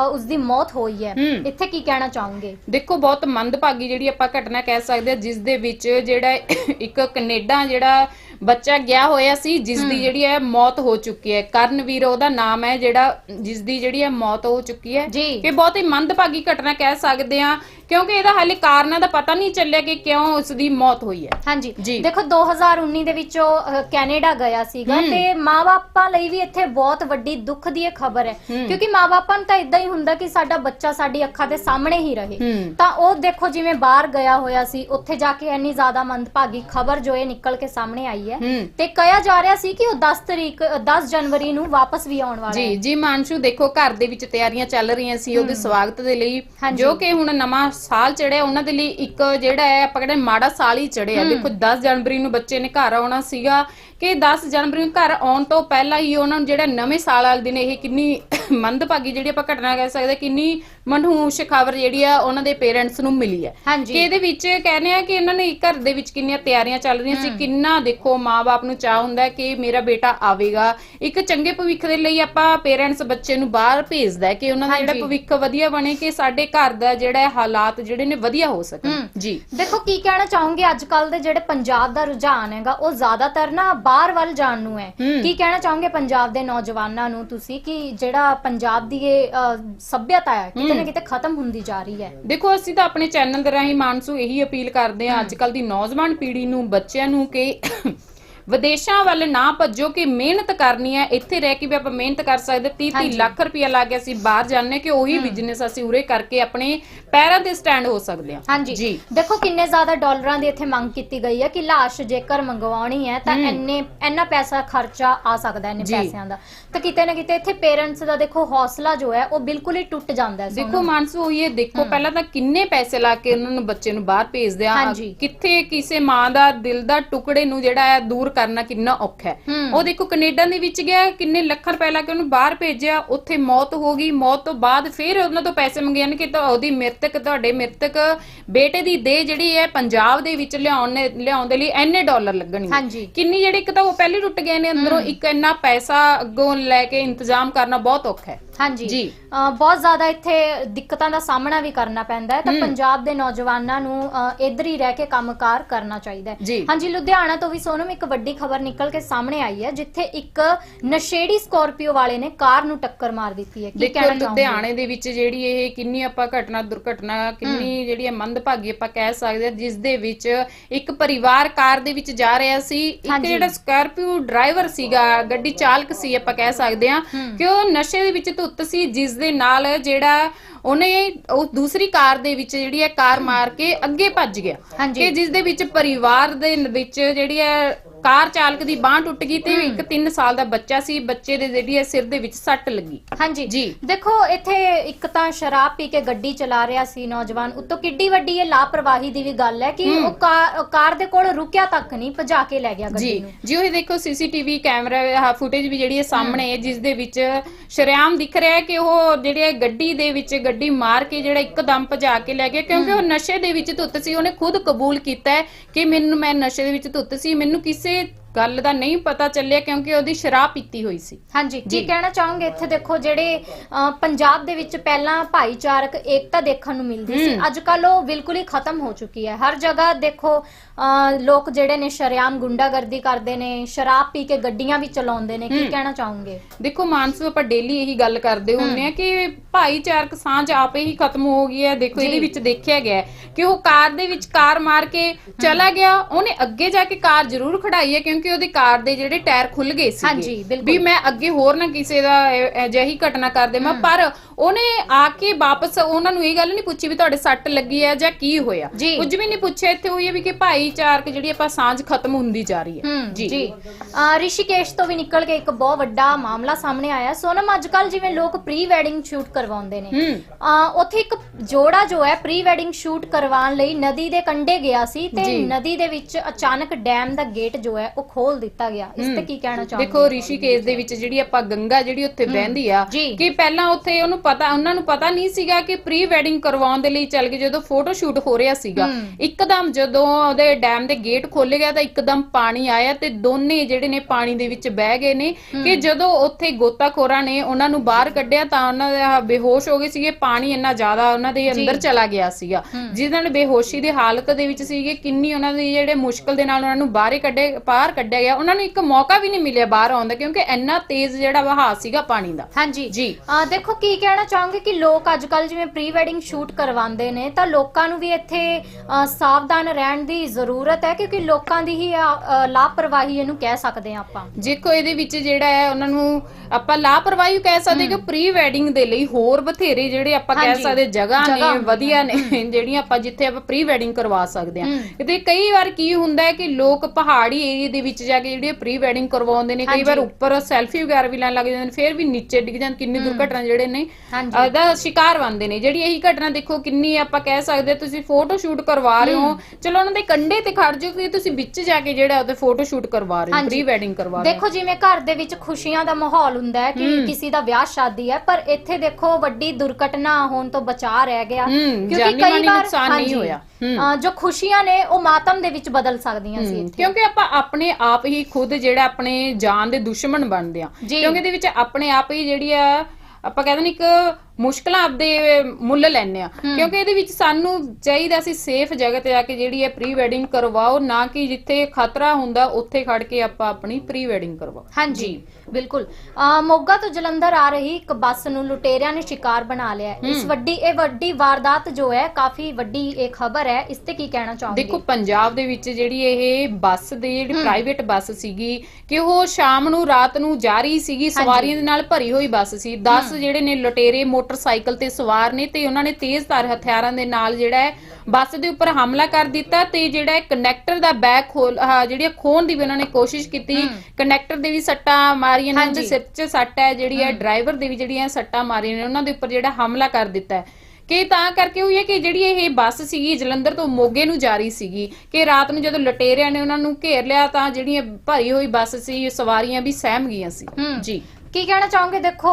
ਉਸ ਦੀ ਮੌਤ ਹੋਈ ਹੈ ਹੂੰ। ਇੱਥੇ ਕੀ ਕਹਿਣਾ ਚਾਹੋਗੇ ਦੇਖੋ ਬਹੁਤ ਮੰਦਭਾਗੀ ਜਿਹੜੀ ਆਪਾਂ ਘਟਨਾ ਕਹਿ ਸਕਦੇ ਹਾਂ ਜਿਸ ਦੇ ਵਿੱਚ ਜਿਹੜਾ ਇੱਕ ਕੈਨੇਡਾ ਜਿਹੜਾ ਬੱਚਾ ਗਿਆ ਹੋਇਆ ਸੀ ਜਿਸ ਦੀ ਜਿਹੜੀ ਹੈ ਮੌਤ ਹੋ ਚੁੱਕੀ ਹੈ ਕਰਨਵੀਰ ਉਹਦਾ ਨਾਮ ਹੈ ਜਿਹੜਾ ਜਿਸ ਦੀ ਜਿਹੜੀ ਹੈ ਮੌਤ ਹੋ ਚੁੱਕੀ ਹੈ ਜੀ। ਕਿ ਬਹੁਤ ਹੀ ਮੰਦਭਾਗੀ ਘਟਨਾ ਕਹਿ ਸਕਦੇ ਹਾਂ ਕਿਉਂਕਿ ਇਹਦਾ ਹਾਲੇ ਕਾਰਨਾਂ ਦਾ ਪਤਾ ਨਹੀਂ ਚੱਲਿਆ ਕਿ ਕਿਉਂ ਉਸ ਦੀ ਮੌਤ ਹੋਈ ਹੈ ਹਾਂਜੀ ਜੀ। ਦੇਖੋ 2019 ਦੇ ਵਿੱਚ ਉਹ ਅਹ, ਕੈਨੇਡਾ ਗਿਆ ਸੀਗਾ। ਤੇ ਮਾਪਿਆਂ ਲਈ ਵੀ ਇੱਥੇ ਬਹੁਤ ਵੱਡੀ ਦੁੱਖ ਦੀ ਇਹ ਖਬਰ ਹੈ ਹੂੰ। ਕਿਉਂਕਿ ਮਾਪਿਆਂ ਨੂੰ ਤਾਂ ਇਦਾਂ ਹੀ ਹੁੰਦਾ ਕਿ ਸਾਡਾ ਬੱਚਾ ਸਾਡੀ ਅੱਖਾਂ ਦੇ ਸਾਹਮਣੇ ਹੀ ਰਹੇ ਤਾਂ ਉਹ ਦੇਖੋ ਜਿਵੇਂ ਬਾਹਰ ਗਿਆ ਹੋਇਆ ਸੀ ਉੱਥੇ ਜਾ ਕੇ ਇੰਨੀ ਜ਼ਿਆਦਾ ਮੰਦਭਾਗੀ ਖਬਰ ਜੋ ਇਹ ਨਿਕਲ ਕੇ ਸਾਹਮਣੇ ਆਈ ਹੈ। ਹੂੰ। ਤੇ ਕਿਹਾ ਜਾ ਰਿਹਾ ਸੀ ਕਿ ਉਹ 10 ਤਰੀਕ 10 ਜਨਵਰੀ ਨੂੰ ਵਾਪਸ ਵੀ ਆਉਣ ਵਾਲਾ ਜੀ ਹੈ। ਜੀ ਮਾਨਸ਼ੂ ਦੇਖੋ ਘਰ ਦੇ ਵਿੱਚ ਤਿਆਰੀਆਂ ਚੱਲ ਰਹੀਆਂ ਸੀ ਉਹਦੇ ਸਵਾਗਤ ਦੇ ਲਈ। ਹਾਂਜੀ। ਜੋ ਕਿ ਹੁਣ ਨਵਾਂ ਸਾਲ ਚੜਿਆ ਉਹਨਾਂ ਦੇ ਲਈ ਇੱਕ ਜਿਹੜਾ ਹੈ ਆਪਾਂ ਕਹਿੰਦੇ ਮਾੜਾ ਸਾਲ ਹੀ ਚੜਿਆ। ਦੇਖੋ 10 ਜਨਵਰੀ ਨੂੰ ਬੱਚੇ ਨੇ ਘਰ ਆਉਣਾ ਸੀਗਾ। ਕਿ 10 ਜਨਵਰੀ ਨੂੰ ਘਰ ਆਉਣ ਤੋਂ ਪਹਿਲਾਂ ਹੀ ਉਹਨਾਂ ਨੂੰ ਜਿਹੜਾ ਨਵੇਂ ਸਾਲ ਵਾਲੇ ਦਿਨ ਇਹ ਕਿੰਨੀ ਮੰਦਭਾਗੀ ਜਿਹੜੀ ਆਪਾਂ ਘਟਨਾ ਕਹਿ ਸਕਦੇ ਕਿੰਨੀ ਮਨਹੂਸ਼ ਖਬਰ ਜਿਹੜੀ ਆ ਉਹਨਾਂ ਦੇ ਪੇਰੈਂਟਸ ਨੂੰ ਮਿਲੀ ਹੈ। ਕਿ ਇਹਦੇ ਵਿੱਚ ਕਹਿੰਦੇ ਆ ਕਿ ਇਹਨਾਂ ਨੇ ਘਰ ਦੇ ਵਿੱਚ ਕਿੰਨੀਆਂ ਤਿਆਰੀਆਂ ਚੱਲ ਰਹੀਆਂ ਸੀ ਕਿੰਨਾ ਦੇਖੋ ਮਾਪੇ ਨੂੰ ਚਾਹ ਹੁੰਦਾ ਕਿ ਮੇਰਾ ਬੇਟਾ ਆਵੇਗਾ। ਇੱਕ ਚੰਗੇ ਭਵਿੱਖ ਦੇ ਲਈ ਆਪਾਂ ਪੇਰੈਂਟਸ ਬੱਚੇ ਨੂੰ ਬਾਹਰ ਭੇਜਦਾ ਹੈ ਕਿ ਉਹਨਾਂ ਦਾ ਜਿਹੜਾ। ਭਵਿੱਖ ਵਧੀਆ ਬਣੇ ਕਿ ਸਾਡੇ ਘਰ ਦਾ ਜਿਹੜਾ ਹਾਲਾਤ ਜਿਹੜੇ ਨੇ ਵਧੀਆ ਹੋ ਸਕਣ। ਜੀ। ਦੇਖੋ ਕੀ ਕਹਿਣਾ ਚਾਹੋਗੇ? ਅੱਜ ਕੱਲ ਦੇ ਜਿਹੜੇ ਪੰਜਾਬ ਦਾ ਰੁਝਾਨ ਹੈਗਾ ਉਹ ਜ਼ਿਆਦਾਤਰ ਨਾ ਬਾਹਰ ਵੱਲ ਜਾਣ ਨੂੰ ਹੈ। ਕੀ ਕਹਿਣਾ ਚਾਹੋਗੇ ਪੰਜਾਬ ਦੇ ਨੌਜਵਾਨਾਂ ਨੂੰ ਤੁਸੀਂ ਕਿ ਜਿਹੜਾ ਪੰਜਾਬ ਦੀ ਇਹ ਸੱਭਿਅਤਾ ਹੈ ਕਿਤੇ ਨਾ ਕਿਤੇ ਖਤਮ ਹੁੰਦੀ ਜਾ ਰਹੀ ਹੈ? ਦੇਖੋ ਅਸੀਂ ਤਾਂ ਆਪਣੇ ਚੈਨਲ ਦੇ ਰਾਹੀਂ ਮਾਨਸੂ ਇਹੀ ਅਪੀਲ ਕਰਦੇ ਹਾਂ ਅੱਜ ਕੱਲ ਦੀ ਨੌਜਵਾਨ ਪੀੜ੍ਹੀ ਨੂੰ ਬੱਚਿਆਂ ਨੂੰ ਕਿ ਵਿਦੇਸ਼ਾਂ ਵੱਲ ਨਾ ਭੱਜੋ ਕਿ ਮਿਹਨਤ ਕਰਨੀ ਹੈ। ਇੱਥੇ ਰਹਿ ਕੇ ਵੀ ਆਪਾਂ ਮਿਹਨਤ ਕਰ ਸਕਦੇ। 30 30 ਹਾਂਜੀ। ਲੱਖ ਰੁਪਇਆ ਲਾ ਕੇ ਅਸੀਂ ਬਾਹਰ ਜਾਂਦੇ ਕਿ ਉਹੀ ਬਿਜ਼ਨਸ ਅਸੀਂ ਉਰੇ ਕਰਕੇ ਆਪਣੇ ਪੈਰਾਂ ਤੇ ਸਟੈਂਡ ਹੋ ਸਕਦੇ ਹਾਂ। ਹਾਂਜੀ। ਜੀ। ਦੇਖੋ ਕਿੰਨੇ ਜ਼ਿਆਦਾ ਡਾਲਰਾਂ ਦੀ ਇੱਥੇ ਮੰਗ ਕੀਤੀ ਗਈ ਹੈ ਕਿ ਲਾਸ਼ ਜੇਕਰ ਮੰਗਵਾਉਣੀ ਹੈ ਤਾਂ। ਇੰਨੇ ਇੰਨਾ ਪੈਸਾ ਖਰਚਾ ਆ ਸਕਦਾ ਹੈ ਇੰਨੇ। ਪੈਸਿਆਂ ਦਾ। ਤਾਂ ਕਿਤੇ ਨਾ ਕਿਤੇ ਇੱਥੇ ਪੇਰੈਂਟਸ ਦਾ ਦੇਖੋ ਹੌਸਲਾ ਜੋ ਹੈ ਉਹ ਬਿਲਕੁਲ ਹੀ ਟੁੱਟ ਜਾਂਦਾ ਹੈ ਦੇਖੋ ਮਾਨਸੂ ਇਹ ਦੇਖੋ ਪਹਿਲਾਂ ਤਾਂ ਕਿੰਨੇ ਪੈਸੇ ਲਾ ਕੇ ਉਹਨਾਂ ਨੂੰ ਬੱਚੇ ਨੂੰ ਬਾਹਰ ਭੇਜਦੇ ਆ। ਕਿੱਥੇ ਕਿਸੇ ਮਾਂ ਦਾ ਦਿਲ ਦਾ ਟੁਕੜੇ ਨੂੰ ਜਿਹੜਾ ਹੈ ਦੂਰ ਕਰਨਾ ਕਿੰਨਾ ਔਖਾ ਹੈ। ਉਹ ਦੇਖੋ ਕੈਨੇਡਾ ਦੇ ਵਿੱਚ ਗਿਆ ਕਿੰਨੇ ਲੱਖਾਂ ਰੁਪਏ ਲਾ ਕੇ ਉਹਨੂੰ ਬਾਹਰ ਭੇਜਿਆ ਉੱਥੇ ਮੌਤ ਹੋ ਗਈ। ਮੌਤ ਤੋਂ ਬਾਅਦ ਫਿਰ ਉਹਨਾਂ ਤੋਂ ਪੈਸੇ ਮੰਗੇ ਜਾਣ ਕਿ ਤਾਂ ਉਹਦੀ ਮ੍ਰਿਤਕ ਤੁਹਾਡੇ ਮ੍ਰਿਤਕ ਬੇਟੇ ਦੀ ਦੇਹ ਜਿਹੜੀ ਹੈ ਪੰਜਾਬ ਦੇ ਵਿੱਚ ਲਿਆਉਣ ਲਿਆਉਣ ਦੇ ਲਈ ਐਨੇ ਡਾਲਰ ਲੱਗਣਗੇ। ਹਾਂਜੀ। ਕਿੰਨੀ ਜਿਹੜੀ ਇੱਕ ਤਾਂ ਉਹ ਪਹਿਲੇ ਟੁੱਟ ਗਏ ਨੇ ਅੰਦਰੋਂ ਇੱਕ ਇੰਨਾ ਪੈਸਾ ਅੱਗੋਂ ਲੈ ਕੇ ਇੰਤਜ਼ਾਮ ਕਰਨਾ ਬਹੁਤ ਔਖਾ ਹੈ। ਹਾਂਜੀ। ਜੀ। ਬਹੁਤ ਜ਼ਿਆਦਾ ਇੱਥੇ ਦਿੱਕਤਾਂ ਦਾ ਸਾਹਮਣਾ ਵੀ ਕਰਨਾ ਪੈਂਦਾ ਹੈ। ਤਾਂ। ਪੰਜਾਬ ਦੇ ਨੌਜਵਾਨਾਂ ਨੂੰ ਇੱਧਰ ਹੀ ਰਹਿ ਕੇ ਕੰਮਕਾਰ ਕਰਨਾ ਚਾਹੀਦਾ ਹੈ। ਹਾਂਜੀ ਲੁਧਿਆਣਾ ਤੋਂ ਵੀ ਸੋਨਮ ਇੱਕ ਵੱਡੀ ਖਬਰ ਨਿਕਲ ਕੇ ਸਾਹਮਣੇ ਆਈ ਹੈ ਜਿੱਥੇ ਇੱਕ ਨਸ਼ੇੜੀ ਸਕੋਰਪੀਓ ਵਾਲੇ ਨੇ ਕਾਰ ਨੂੰ ਟੱਕਰ ਮਾਰ ਦਿੱਤੀ ਹੈ ਕੀ ਦੇਖੋ ਕਹਿਣਾ ਚਾਹੋਗੇ ਲੁਧਿਆਣੇ ਦੇ ਵਿੱਚ ਜਿਹੜੀ ਇਹ ਕਿੰਨੀ ਆਪਾਂ ਘਟਨਾ ਦੁਰਘਟਨਾ ਕਿੰਨੀ ਜਿਹੜੀ ਹੈ ਮੰਦਭਾਗੀ ਆਪਾਂ ਕਹਿ ਸਕਦੇ ਹਾਂ ਜਿਸ ਦੇ ਵਿੱਚ ਇੱਕ ਪਰਿਵਾਰ ਕਾਰ ਦੇ ਵਿੱਚ ਜਾ ਰਿਹਾ ਸੀ ਇੱਕ ਹਾਂਜੀ। ਜਿਹੜਾ ਸਕਾਰਪੀਓ ਡਰਾਈਵਰ ਸੀਗਾ ਗੱਡੀ ਚਾਲਕ ਸੀ ਆਪਾਂ ਕਹਿ ਸਕਦੇ ਹੂੰ। ਕਿ ਉਹ ਨਸ਼ੇ ਦੇ ਵਿੱਚ ਧੁੱਤ ਸੀ ਜਿਸ ਦੇ ਨਾਲ ਜਿਹੜਾ ਉਹਨੇ ਉਹ ਦੂਸਰੀ ਕਾਰ ਦੇ ਵਿੱਚ ਜਿਹੜੀ ਹੈ ਕਾਰ ਮਾਰ ਕੇ ਅੱਗੇ ਭੱਜ ਗਿਆ। ਕਿ ਜਿਸ ਦੇ ਵਿੱਚ ਪਰਿਵਾਰ ਦੇ ਵਿੱਚ ਜਿਹੜੀ ਹੈ ਕਾਰ ਚਾਲਕ ਦੀ ਬਾਹ ਟੁੱਟ ਗਈ ਤੇ ਇੱਕ 3 ਸਾਲ ਦਾ ਬੱਚਾ ਸੀ। ਬੱਚੇ ਦੇ ਜਿਹੜੀ ਹੈ ਸਿਰ ਦੇ ਵਿੱਚ ਸੱਟ ਲੱਗੀ। ਹਾਂਜੀ। ਜੀ। ਦੇਖੋ ਇੱਥੇ ਇੱਕ ਤਾਂ ਸ਼ਰਾਬ ਪੀ ਕੇ ਗੱਡੀ ਚਲਾ ਰਿਹਾ ਸੀ ਨੌਜਵਾਨ। ਉੱਤੋਂ ਕਿੱਡੀ ਵੱਡੀ ਇਹ ਲਾਪਰਵਾਹੀ ਦੀ ਵੀ ਗੱਲ ਹੈ ਕਿ ਉਹ ਕਾਰ ਦੇ ਕੋਲ ਰੁਕਿਆ ਤੱਕ ਨਹੀਂ ਭਜਾ ਕੇ ਲੈ ਗਿਆ ਗੱਡੀ ਨੂੰ। ਜੀ ਉਹ ਦੇਖੋ ਸੀਸੀਟੀਵੀ ਕੈਮਰਾ ਫੁਟੇਜ ਵੀ ਜਿਹੜੀ ਹੈ ਸਾਹਮਣੇ ਹੈ ਜਿਸ ਦੇ ਵਿੱਚ ਸ਼ਰੇਆਮ ਦਿਖ ਰਿਹਾ ਹੈ ਕਿ ਉਹ ਜਿਹੜੇ ਗੱਡੀ ਦੇ ਵਿੱਚ ਗੱਡੀ ਮਾਰ ਕੇ ਜਿਹੜਾ ਇੱਕਦਮ ਭਜਾ ਕੇ ਲੈ ਗਿਆ ਕਿਉਂਕਿ ਉਹ ਨਸ਼ੇ ਦੇ ਵਿੱਚ ਧੁੱਤ ਸੀ ਉਹਨੇ ਖੁਦ ਕਬੂਲ ਕੀਤਾ ਹੈ ਕਿ ਮੈਨੂੰ ਮੈਂ ਨਸ਼ੇ ਦੇ ਵਿੱਚ ਧੁੱਤ ਸੀ ਮੈਨੂੰ ਕਿਸੇ ਗੱਲ ਦਾ ਨਹੀਂ ਪਤਾ ਚੱਲਿਆ ਕਿਉਂਕਿ ਉਹਦੀ ਸ਼ਰਾਬ ਪੀਤੀ ਹੋਈ ਸੀ ਹਾਂਜੀ ਜੀ। ਕੀ ਕਹਿਣਾ ਚਾਹੋਗੇ ਇੱਥੇ ਦੇਖੋ ਜਿਹੜੇ ਅ, ਪੰਜਾਬ ਦੇ ਵਿੱਚ ਪਹਿਲਾਂ ਭਾਈਚਾਰਕ ਏਕਤਾ ਦੇਖਣ ਨੂੰ ਮਿਲਦੀ ਸੀ। ਅੱਜ ਕੱਲ ਉਹ ਬਿਲਕੁਲ ਹੀ ਖਤਮ ਹੋ ਚੁੱਕੀ ਹੈ ਹਰ ਜਗ੍ਹਾ ਦੇਖੋ ਲੋਕ ਜਿਹੜੇ ਨੇ ਸ਼ਰੇਆਮ ਗੁੰਡਾਗਰਦੀ ਕਰਦੇ ਨੇ ਸ਼ਰਾਬ ਪੀ ਕੇ ਗੱਡੀਆਂ ਵੀ ਚਲਾਉਂਦੇ ਨੇ ਕੀ। ਕਹਿਣਾ ਚਾਹੋਗੇ? ਦੇਖੋ ਮਾਨਸੂ ਆਪਾਂ ਡੇਲੀ ਇਹੀ ਗੱਲ ਕਰਦੇ ਹੁੰਦੇ ਆ ਕਿ ਭਾਈਚਾਰਕ ਸਾਂਝ ਆਪੇ ਹੀ ਖਤਮ ਹੋ ਗਈ ਹੈ। ਦੇਖੋ। ਇਹਦੇ ਵਿੱਚ ਦੇਖਿਆ ਗਿਆ ਕਿ ਉਹ ਕਾਰ ਦੇ ਵਿੱਚ ਕਾਰ ਮਾਰ ਕੇ ਚਲਾ ਗਿਆ। ਉਹਨੇ ਅੱਗੇ ਜਾ ਕੇ ਕਾਰ ਜ਼ਰੂਰ ਖੜਾਈ ਹੈ ਕਿਉਂਕਿ ਉਹਦੀ ਕਾਰ ਦੇ ਜਿਹੜੇ ਟਾਇਰ ਖੁੱਲ ਗਏ ਬਿਲਕੁਲ। ਵੀ ਮੈਂ ਅੱਗੇ ਹੋਰ ਨਾ ਕਿਸੇ ਦਾ ਅਜਿਹੀ ਘਟਨਾ ਕਰ ਦੇਵਾਂ। ਪਰ ਉਹਨੇ ਆ ਕੇ ਵਾਪਸ ਉਹਨਾਂ ਨੂੰ ਇਹ ਗੱਲ ਨਹੀਂ ਪੁੱਛੀ ਵੀ ਤੁਹਾਡੇ ਸੱਟ ਲੱਗੀ ਹੈ ਜਾਂ ਕੀ ਹੋਇਆ। ਕੁਝ ਵੀ ਨਹੀਂ ਪੁੱਛਿਆ ਇੱਥੇ ਹੋਈ ਹੈ ਵੀ ਕਿ ਭਾਈਚਾਰਕ ਜਿਹੜੀ ਆਪਾਂ ਸਾਂਝ ਖਤਮ ਹੁੰਦੀ ਜਾ ਰਹੀ ਹੈ। ਹੂੰ ਜੀ। ਅ, ਰਿਸ਼ੀਕੇਸ਼ ਤੋਂ ਵੀ ਨਿਕਲ ਕੇ ਇੱਕ ਬਹੁਤ ਵੱਡਾ ਮਾਮਲਾ ਸਾਹਮਣੇ ਆਇਆ। ਸੋਨਮ ਅੱਜ ਕੱਲ ਜਿਵੇਂ ਲੋਕ ਪ੍ਰੀ ਵੈਡਿੰਗ ਸ਼ੂਟ ਕਰਵਾਉਂਦੇ ਨੇ। ਹੂੰ। ਉੱਥੇ ਇੱਕ ਜੋੜਾ ਜੋ ਹੈ ਪ੍ਰੀ ਵੈਡਿੰਗ ਸ਼ੂਟ ਕਰਵਾਉਣ ਲਈ ਨਦੀ ਦੇ ਕੰਢੇ ਗਿਆ ਸੀ ਤੇ ਜੀ। ਨਦੀ ਦੇ ਵਿੱਚ ਅਚਾਨਕ ਡੈਮ ਦਾ ਗੇਟ ਜੋ ਹੈ ਉਹ ਖੋਲ ਦਿੱਤਾ ਗਿਆ। ਇਸ ਤੇ। ਕੀ ਕਹਿਣਾ ਚਾਹੋਗੇ? ਦੇਖੋ ਰਿਸ਼ੀਕੇਸ਼ ਦੇ ਵਿੱਚ ਜਿਹੜੀ ਆਪਾਂ ਗੰਗਾ ਜਿਹੜੀ ਉੱਥੇ ਵਹਿੰਦੀ ਆ ਜੀ। ਕਿ ਪਹਿਲਾਂ ਉੱਥੇ ਉਹਨੂੰ ਪਤਾ ਉਹਨਾਂ ਨੂੰ ਪਤਾ ਨਹੀਂ ਸੀਗਾ ਕਿ ਪ੍ਰੀ ਵੈਡਿੰਗ ਕਰਵਾਉਣ ਦੇ ਲਈ ਚੱਲ ਗਏ ਜਦੋਂ ਫੋਟੋ ਸ਼ੂਟ ਹੋ ਰਿਹਾ ਸੀਗਾ ਹੂੰ। ਇੱਕਦਮ ਜਦੋਂ ਉਹਦੇ ਡੈਮ ਦੇ ਗੇਟ ਖੋਲੇ ਗਿਆ ਤਾਂ ਇੱਕਦਮ ਪਾਣੀ ਆਇਆ ਤੇ ਦੋਨੇ ਜਿਹੜੇ ਨੇ ਪਾਣੀ ਦੇ ਵਿੱਚ ਬਹਿ ਗਏ ਨੇ ਕਿ ਜਦੋਂ ਉੱਥੇ ਗੋਤਾਖੋਰਾਂ ਨੇ ਉਹਨਾਂ ਨੂੰ ਬਾਹਰ ਕੱਢਿਆ ਤਾਂ ਉਹਨਾਂ ਦਾ ਬੇਹੋਸ਼ ਹੋ ਗਏ ਸੀਗੇ ਪਾਣੀ ਇੰਨਾ ਜ਼ਿਆਦਾ ਉਹਨਾਂ ਦੇ ਅੰਦਰ ਚਲਾ ਗਿਆ ਸੀਗਾ। ਜਿਸ ਨਾਲ ਬੇਹੋਸ਼ੀ ਦੀ ਹਾਲਤ ਦੇ ਵਿੱਚ ਸੀਗੇ ਕਿੰਨੀ ਉਹਨਾਂ ਦੀ ਜਿਹੜੇ ਮੁਸ਼ਕਲ ਦੇ ਨਾਲ ਉਹਨਾਂ ਨੂੰ ਬਾਹਰ ਕੱਢੇ ਬਾਹਰ ਕੱਢਿਆ ਗਿਆ। ਉਹਨਾਂ ਨੂੰ ਇੱਕ ਮੌਕਾ ਵੀ ਨਹੀਂ ਮਿਲਿਆ ਬਾਹਰ ਆਉਣ ਦਾ ਕਿਉਂਕਿ ਇੰਨਾ ਤੇਜ਼ ਜਿਹੜਾ ਵਹਾਅ ਸੀਗਾ ਪਾਣੀ ਦਾ। ਹਾਂਜੀ। ਜੀ। ਦੇਖੋ ਕੀ ਕਹਿਣਾ ਚਾਹੋਗੇ ਕਿ ਲੋਕ ਅੱਜ ਕੱਲ ਜਿਵੇਂ ਪ੍ਰੀ ਵੈਡਿੰਗ ਸ਼ੂਟ ਕਰਵਾਉਂਦੇ ਨੇ ਤਾਂ ਲੋਕਾਂ ਨੂੰ ਵੀ ਇੱਥੇ ਸਾਵਧਾਨ ਰਹਿਣ ਦੀ ਜ਼ਰੂਰਤ ਹੈ ਕਿਉਂਕਿ ਲੋਕਾਂ ਦੀ ਹੀ ਅ, ਲਾਪਰਵਾਹੀ ਇਹਨੂੰ ਕਹਿ ਸਕਦੇ ਹਾਂ ਆਪਾਂ ਦੇਖੋ ਇਹਦੇ ਵਿੱਚ ਜਿਹੜਾ ਹੈ ਉਹਨਾਂ ਨੂੰ ਆਪਾਂ ਲਾਪਰਵਾਹੀ ਕਹਿ ਸਕਦੇ ਕਿ ਪ੍ਰੀ ਵੈਡਿੰਗ ਦੇ ਲਈ ਹੋਰ ਬਥੇਰੇ ਜਿਹੜੇ ਆਪਾਂ ਕਹਿ ਹਾਂਜੀ। ਸਕਦੇ ਜਗ੍ਹਾ ਜਗ੍ਹਾ ਨੇ ਹੁੰਦੀਆਂ। ਵਧੀਆ ਨੇ ਜਿਹੜੀਆਂ ਆਪਾਂ ਜਿੱਥੇ ਆਪਾਂ ਪ੍ਰੀ ਵੈਡਿੰਗ ਕਰਵਾ ਸਕਦੇ ਹਾਂ ਹੂੰ। ਤੇ ਕਈ ਵਾਰ ਕੀ ਹੁੰਦਾ ਹੈ ਕਿ ਲੋਕ ਪਹਾੜੀ ਏਰੀਆ ਦੇ ਵਿੱਚ ਜਾ ਕੇ ਜਿਹੜੀ ਪ੍ਰੀ ਵੈਡਿੰਗ ਕਰਵਾਉਂਦੇ ਨੇ ਕਈ ਵਾਰ ਹਾਂਜੀ। ਉੱਪਰ ਸੈਲਫੀ ਵਗੈਰਾ ਵੀ ਲੈਣ ਲੱਗ ਜਾਂਦੇ ਨੇ ਫਿਰ ਵੀ ਨੀਚੇ ਡਿੱਗ ਜਾਂਦੇ ਕਿੰਨੀ ਦੁਰਘਟਨਾ ਜਿਹੜੇ ਨੇ ਹਾਂਜੀ। ਸ਼ਿਕਾਰ ਬਣਦੇ ਨੇ ਜਿਹੜੀ ਇਹੀ ਘਟਨਾ ਦੇਖੋ ਕਿੰਨੀ ਆਪਾਂ ਕਹਿ ਸਕਦੇ ਹਾਂ, ਤੁਸੀਂ ਫੋਟੋ ਸ਼ੂਟ ਕਰਵਾ ਰਹੇ ਹੋ ਚਲੋ ਉਹਨਾਂ ਦੇ ਕੰਢੇ ਤੇ ਖੜ ਜਾਓ ਕਿ ਤੁਸੀਂ ਵਿੱਚ ਜਾ ਕੇ ਜਿਹੜਾ ਉਹਦੇ ਫੋਟੋ ਸ਼ੂਟ ਕਰਵਾ ਰਹੇ ਹੋ ਹਾਂਜੀ। ਪ੍ਰੀ ਵੈਡਿੰਗ ਕਰਵਾ ਰਹੇ ਹੋ ਦੇਖੋ ਜਿਵੇਂ ਘਰ ਦੇ ਵਿੱਚ ਖੁਸ਼ੀਆਂ ਦਾ ਮਾਹੌਲ ਹੁੰਦਾ ਹੈ ਕਿ ਹੂੰ। ਕਿਸੇ ਦਾ ਵਿਆਹ ਸ਼ਾਦੀ ਹੈ ਪਰ ਇੱਥੇ ਦੇਖੋ ਵੱਡੀ ਦੁਰਘਟਨਾ ਹੋਣ ਤੋਂ ਬਚਾ ਰਹਿ ਗਿਆ ਹੂੰ, ਜਾਨੀ ਮਾਨੀ ਨੁਕਸਾਨ ਨਹੀਂ ਹਾਂਜੀ, ਹੋਇਆ। ਹੂੰ। ਅ, ਜੋ ਖੁਸ਼ੀਆਂ ਨੇ ਉਹ ਮਾਤਮ ਦੇ ਵਿੱਚ ਬਦਲ ਸਕਦੀਆਂ ਸੀ ਹਮ, ਇੱਥੇ ਕਿਉਂਕਿ ਆਪਾਂ ਆਪਣੇ ਆਪ ਹੀ ਖੁਦ ਜਿਹੜਾ ਆਪਣੇ ਜਾਨ ਦੇ ਦੁਸ਼ਮਣ ਬਣਦੇ ਆ ਜੀ। ਕਿਉਂਕਿ ਇਹਦੇ ਵਿੱਚ ਆਪਣੇ ਆਪ ਹੀ ਜਿਹੜੀ ਆ ਆਪਾਂ ਕਹਿੰਦੇ ਨੇ ਇੱਕ ਮੁਸ਼ਕਲਾਂ ਆਪਦੇ ਮੁੱਲ ਲੈਣੇ ਆ। ਕਿਉਂਕਿ ਇਹਦੇ ਵਿੱਚ ਸਾਨੂੰ ਚਾਹੀਦਾ ਸੀ ਸੇਫ ਜਗ੍ਹਾ ਤੇ ਜਾ ਕੇ ਜਿਹੜੀ ਹੈ ਪ੍ਰੀ ਵੈਡਿੰਗ ਕਰਵਾਓ ਨਾ ਕਿ ਜਿੱਥੇ ਖਤਰਾ ਹੁੰਦਾ ਉੱਥੇ ਖੜ ਕੇ ਆਪਾਂ ਆਪਣੀ ਪ੍ਰੀ ਵੈਡਿੰਗ ਕਰਵਾਓ। ਹਾਂਜੀ ਬਿਲਕੁਲ। ਅ, ਮੋਗਾ ਤੋਂ ਜਲੰਧਰ ਆ ਰਹੀ ਇੱਕ ਬੱਸ ਨੂੰ ਲੁਟੇਰਿਆਂ ਨੇ ਸ਼ਿਕਾਰ ਬਣਾ ਲਿਆ ਹੈ। ਇਸ ਵੱਡੀ ਇਹ ਵੱਡੀ ਵਾਰਦਾਤ ਜੋ ਹੈ ਕਾਫੀ ਵੱਡੀ ਇਹ ਖਬਰ ਹੈ। ਇਸ ਤੇ ਕੀ ਕਹਿਣਾ ਚਾਹੋਗੇ? ਦੇਖੋ ਪੰਜਾਬ ਦੇ ਵਿੱਚ ਜਿਹੜੀ ਇਹ ਬੱਸ ਦੀ ਜਿਹੜੀ ਪ੍ਰਾਈਵੇਟ ਬੱਸ ਸੀਗੀ ਕਿ ਉਹ ਸ਼ਾਮ ਨੂੰ ਰਾਤ ਨੂੰ ਜਾ ਰਹੀ ਸੀਗੀ ਸਵਾਰੀਆਂ ਦੇ ਨਾਲ ਭਰੀ ਹੋਈ ਬੱਸ ਸੀ। 10 ਜਿਹੜੇ ਨੇ ਲੁਟੇਰੇ ਮੋਟਰਸਾਈਕਲ ਤੇ ਸਵਾਰ ਨੇ ਤੇ ਉਹਨਾਂ ਨੇ ਤੇਜ਼ ਧਾਰ ਹਥਿਆਰਾਂ ਦੇ ਨਾਲ ਜਿਹੜਾ ਹੈ ਬੱਸ ਦੇ ਉੱਪਰ ਹਮਲਾ ਕਰ ਦਿੱਤਾ ਤੇ ਜਿਹੜਾ ਕਨੈਕਟਰ ਦਾ ਆਹ ਜਿਹੜੀ ਖੋਣ ਦੀ ਵੀ ਉਹਨਾਂ ਨੇ ਕੋਸ਼ਿਸ਼ ਕੀਤੀ। ਕਨੈਕਟਰ ਦੇ ਵੀ ਸੱਟਾਂ ਮਾਰੀਆਂ ਨੇ ਉਹਦੇ। ਸਿਰ 'ਚ ਸੱਟ ਹੈ ਜਿਹੜੀ ਹੈ। ਡਰਾਈਵਰ ਦੇ ਵੀ ਜਿਹੜੀਆਂ ਸੱਟਾਂ ਮਾਰੀਆਂ ਨੇ ਉਹਨਾਂ ਦੇ ਉੱਪਰ ਜਿਹੜਾ ਹਮਲਾ ਕਰ ਦਿੱਤਾ ਹੈ। ਕਿ ਤਾਂ ਕਰਕੇ ਹੋਈ ਹੈ ਕਿ ਜਿਹੜੀ ਇਹ ਬੱਸ ਸੀਗੀ ਜਲੰਧਰ ਤੋਂ ਮੋਗੇ ਨੂੰ ਜਾ ਰਹੀ ਸੀਗੀ ਕਿ ਰਾਤ ਨੂੰ ਜਦੋਂ ਲਟੇਰਿਆਂ ਨੇ ਉਹਨਾਂ ਨੂੰ ਘੇਰ ਲਿਆ ਤਾਂ ਜਿਹੜੀਆਂ ਭਰੀ ਹੋਈ ਬੱਸ ਸੀ ਸਵਾਰੀਆਂ ਵੀ ਸਹਿਮ ਗਈਆਂ ਸੀ। ਜੀ। ਕੀ ਕਹਿਣਾ ਚਾਹੋਗੇ? ਦੇਖੋ